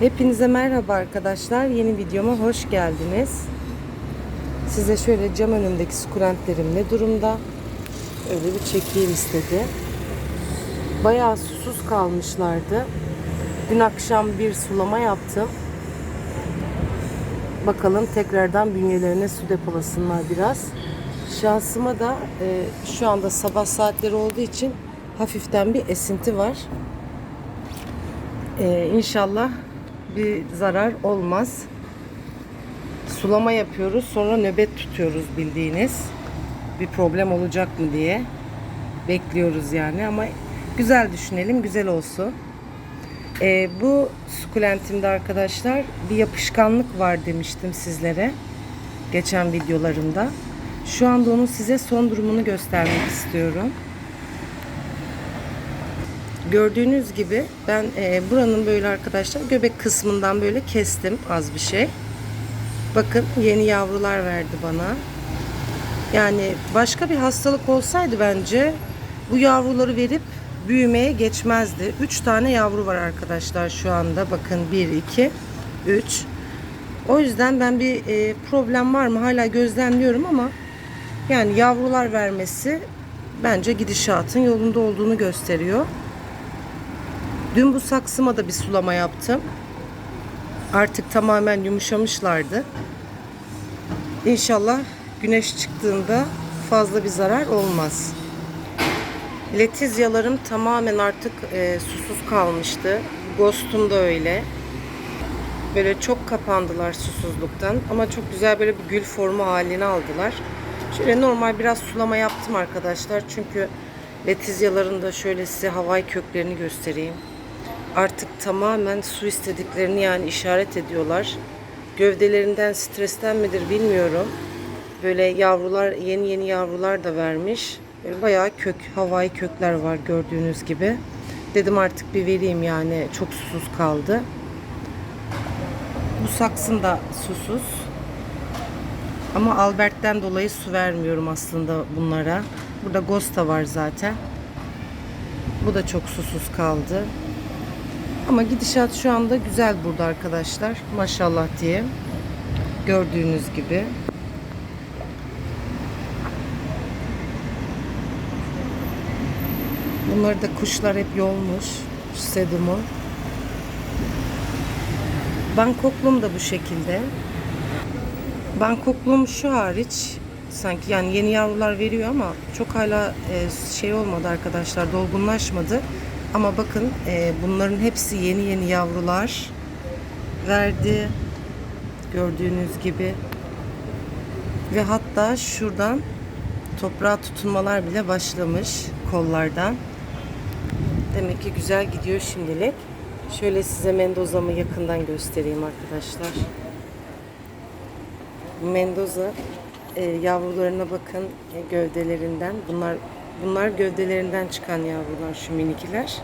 Hepinize merhaba arkadaşlar. Yeni videoma hoş geldiniz. Size şöyle cam önündeki sukulentlerim ne durumda? Öyle bir çekeyim istedi. Bayağı susuz kalmışlardı. Dün akşam bir sulama yaptım. Bakalım tekrardan bünyelerine su depolasınlar biraz. Şansıma da e, şu anda sabah saatleri olduğu için hafiften bir esinti var. Ee, inşallah bir zarar olmaz. Sulama yapıyoruz. Sonra nöbet tutuyoruz bildiğiniz. Bir problem olacak mı diye. Bekliyoruz yani ama güzel düşünelim. Güzel olsun. Ee, bu sukulentimde arkadaşlar bir yapışkanlık var demiştim sizlere. Geçen videolarımda. Şu anda onun size son durumunu göstermek istiyorum. Gördüğünüz gibi ben e, buranın böyle arkadaşlar göbek kısmından böyle kestim az bir şey. Bakın yeni yavrular verdi bana. Yani başka bir hastalık olsaydı bence bu yavruları verip büyümeye geçmezdi. 3 tane yavru var arkadaşlar şu anda. Bakın 1, 2, 3. O yüzden ben bir e, problem var mı hala gözlemliyorum ama yani yavrular vermesi bence gidişatın yolunda olduğunu gösteriyor. Dün bu saksıma da bir sulama yaptım. Artık tamamen yumuşamışlardı. İnşallah güneş çıktığında fazla bir zarar olmaz. Letizyalarım tamamen artık e, susuz kalmıştı. Ghost'um da öyle. Böyle çok kapandılar susuzluktan ama çok güzel böyle bir gül formu halini aldılar. Şöyle normal biraz sulama yaptım arkadaşlar. Çünkü letizyaların da şöyle size havai köklerini göstereyim artık tamamen su istediklerini yani işaret ediyorlar. Gövdelerinden stresten midir bilmiyorum. Böyle yavrular yeni yeni yavrular da vermiş. Böyle bayağı kök havai kökler var gördüğünüz gibi. Dedim artık bir vereyim yani çok susuz kaldı. Bu saksın da susuz. Ama Albert'ten dolayı su vermiyorum aslında bunlara. Burada Gosta var zaten. Bu da çok susuz kaldı. Ama gidişat şu anda güzel burada arkadaşlar. Maşallah diye. Gördüğünüz gibi. Bunları da kuşlar hep yolmuş. Sedumu. Bangkoklum da bu şekilde. Bangkoklum şu hariç sanki yani yeni yavrular veriyor ama çok hala e, şey olmadı arkadaşlar dolgunlaşmadı. Ama bakın e, bunların hepsi yeni yeni yavrular verdi. Gördüğünüz gibi. Ve hatta şuradan toprağa tutunmalar bile başlamış kollardan. Demek ki güzel gidiyor şimdilik. Şöyle size Mendoza'mı yakından göstereyim arkadaşlar. Mendoza e, yavrularına bakın e, gövdelerinden. Bunlar Bunlar gövdelerinden çıkan yavrular şu minikiler.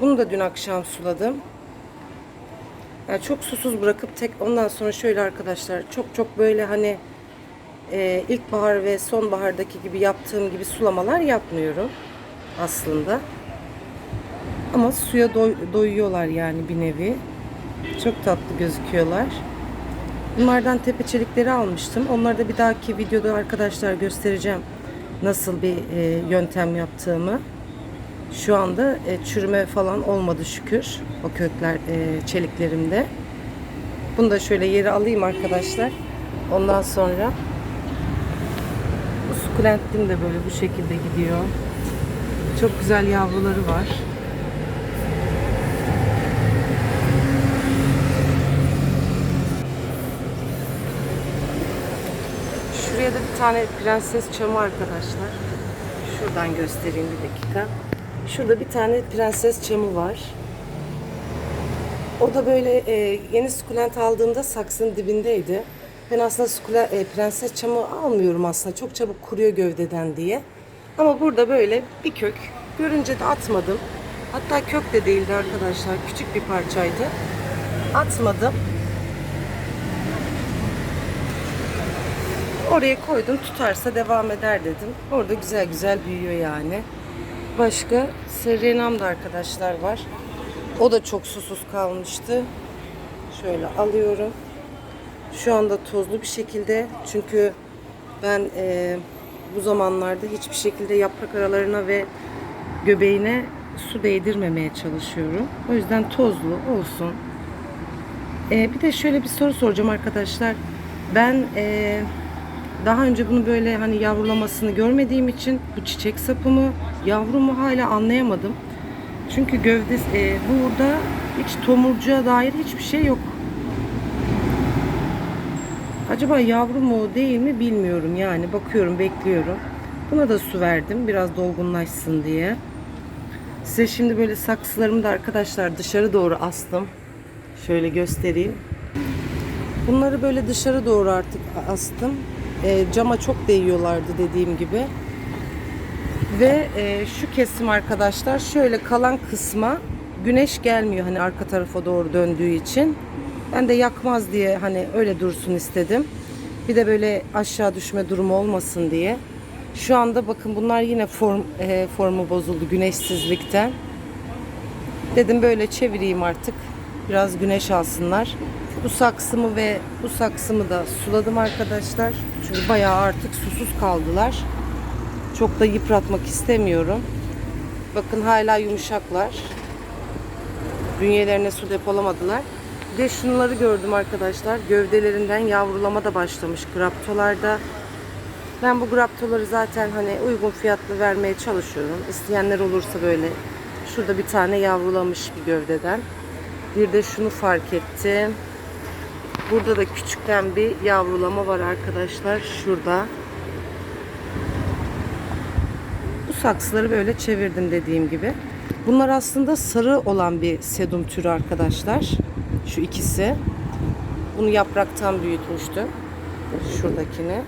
Bunu da dün akşam suladım. Yani çok susuz bırakıp tek ondan sonra şöyle arkadaşlar çok çok böyle hani e, ilkbahar ve sonbahardaki gibi yaptığım gibi sulamalar yapmıyorum aslında. Ama suya doy, doyuyorlar yani bir nevi. Çok tatlı gözüküyorlar. Bunlardan tepeçelikleri almıştım. Onları da bir dahaki videoda arkadaşlar göstereceğim nasıl bir e, yöntem yaptığımı. Şu anda e, çürüme falan olmadı şükür o kökler e, çeliklerimde. Bunu da şöyle yere alayım arkadaşlar. Ondan sonra bu sukulentim de böyle bu şekilde gidiyor. Çok güzel yavruları var. Şuraya da bir tane prenses çamı arkadaşlar. Şuradan göstereyim bir dakika. Şurada bir tane prenses çamı var. O da böyle e, yeni sukulent aldığımda saksının dibindeydi. Ben aslında sukulent, e, prenses çamı almıyorum aslında. Çok çabuk kuruyor gövdeden diye. Ama burada böyle bir kök. Görünce de atmadım. Hatta kök de değildi arkadaşlar. Küçük bir parçaydı. Atmadım. Oraya koydum tutarsa devam eder dedim. Orada güzel güzel büyüyor yani. Başka serenam da arkadaşlar var. O da çok susuz kalmıştı. Şöyle alıyorum. Şu anda tozlu bir şekilde çünkü ben e, bu zamanlarda hiçbir şekilde yaprak aralarına ve göbeğine su değdirmemeye çalışıyorum. O yüzden tozlu olsun. E, bir de şöyle bir soru soracağım arkadaşlar. Ben e, daha önce bunu böyle hani yavrulamasını görmediğim için bu çiçek sapı mı yavru mu hala anlayamadım. Çünkü gövdesi e, burada hiç tomurcuğa dair hiçbir şey yok. Acaba yavru mu değil mi bilmiyorum yani bakıyorum bekliyorum. Buna da su verdim biraz dolgunlaşsın diye. Size şimdi böyle saksılarımı da arkadaşlar dışarı doğru astım. Şöyle göstereyim. Bunları böyle dışarı doğru artık astım. E, cama çok değiyorlardı dediğim gibi. Ve e, şu kesim arkadaşlar şöyle kalan kısma güneş gelmiyor hani arka tarafa doğru döndüğü için. Ben de yakmaz diye hani öyle dursun istedim. Bir de böyle aşağı düşme durumu olmasın diye. Şu anda bakın bunlar yine form e, formu bozuldu güneşsizlikten. Dedim böyle çevireyim artık. Biraz güneş alsınlar. Bu saksımı ve bu saksımı da suladım arkadaşlar. Çünkü bayağı artık susuz kaldılar. Çok da yıpratmak istemiyorum. Bakın hala yumuşaklar. Bünyelerine su depolamadılar. Bir de şunları gördüm arkadaşlar. Gövdelerinden yavrulama da başlamış graptolarda. Ben bu graptoları zaten hani uygun fiyatlı vermeye çalışıyorum. İsteyenler olursa böyle şurada bir tane yavrulamış bir gövdeden. Bir de şunu fark ettim. Burada da küçükten bir yavrulama var arkadaşlar. Şurada. Bu saksıları böyle çevirdim dediğim gibi. Bunlar aslında sarı olan bir sedum türü arkadaşlar. Şu ikisi. Bunu yapraktan büyütmüştüm. Şuradakini.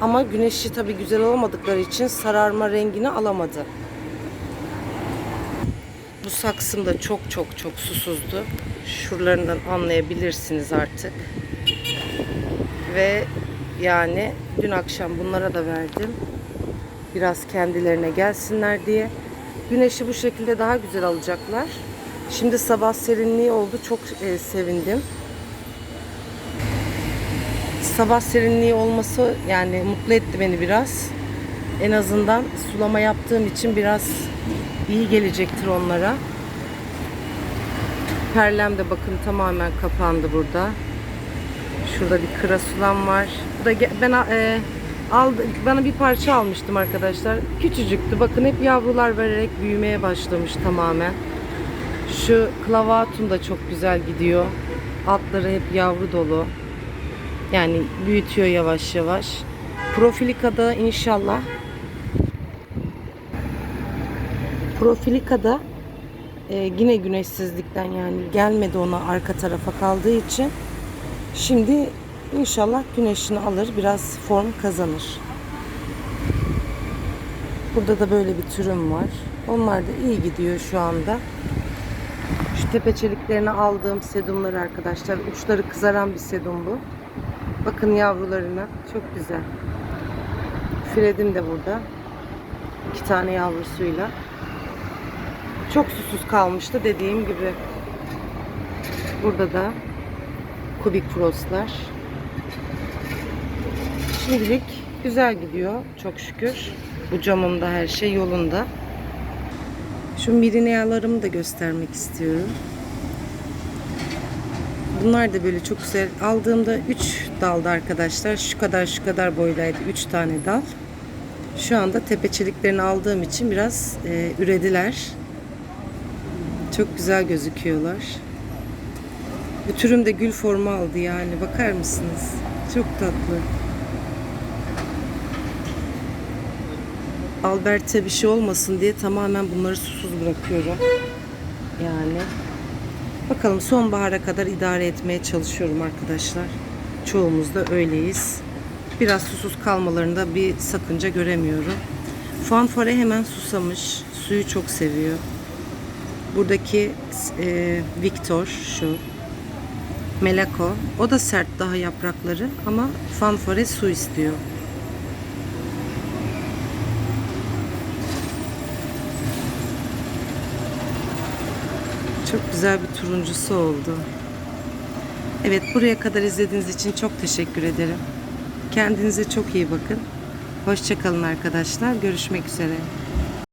Ama güneşi tabi güzel olmadıkları için sararma rengini alamadı. Bu saksım da çok çok çok susuzdu. Şuralarından anlayabilirsiniz artık. Ve yani dün akşam bunlara da verdim. Biraz kendilerine gelsinler diye. Güneşi bu şekilde daha güzel alacaklar. Şimdi sabah serinliği oldu. Çok e, sevindim. Sabah serinliği olması yani mutlu etti beni biraz. En azından sulama yaptığım için biraz iyi gelecektir onlara. Perlem de bakın tamamen kapandı burada. Şurada bir kıra sulam var. Bu da ben e, aldı, bana bir parça almıştım arkadaşlar. Küçücüktü. Bakın hep yavrular vererek büyümeye başlamış tamamen. Şu klavatun da çok güzel gidiyor. Altları hep yavru dolu. Yani büyütüyor yavaş yavaş. Profilika'da inşallah Profilika'da e, yine güneşsizlikten yani gelmedi ona arka tarafa kaldığı için şimdi inşallah güneşini alır biraz form kazanır. Burada da böyle bir türüm var. Onlar da iyi gidiyor şu anda. Şu tepeçeliklerini aldığım sedumlar arkadaşlar. Uçları kızaran bir sedum bu. Bakın yavrularına. Çok güzel. Fredim de burada. İki tane yavrusuyla. Çok susuz kalmıştı dediğim gibi. Burada da kubik frostlar. Şimdilik güzel gidiyor. Çok şükür. Bu camımda her şey yolunda. Şu mirineyalarımı da göstermek istiyorum. Bunlar da böyle çok güzel. Aldığımda 3 daldı arkadaşlar. Şu kadar şu kadar boylaydı. 3 tane dal. Şu anda tepeçeliklerini aldığım için biraz e, ürediler. Çok güzel gözüküyorlar. Bu türüm de gül formu aldı yani. Bakar mısınız? Çok tatlı. Albert'e bir şey olmasın diye tamamen bunları susuz bırakıyorum. Yani. Bakalım sonbahara kadar idare etmeye çalışıyorum arkadaşlar. Çoğumuz da öyleyiz. Biraz susuz kalmalarında bir sakınca göremiyorum. Fanfare hemen susamış. Suyu çok seviyor. Buradaki e, Victor şu. Melako. O da sert daha yaprakları ama fanfare su istiyor. Çok güzel bir turuncusu oldu. Evet buraya kadar izlediğiniz için çok teşekkür ederim. Kendinize çok iyi bakın. Hoşçakalın arkadaşlar. Görüşmek üzere.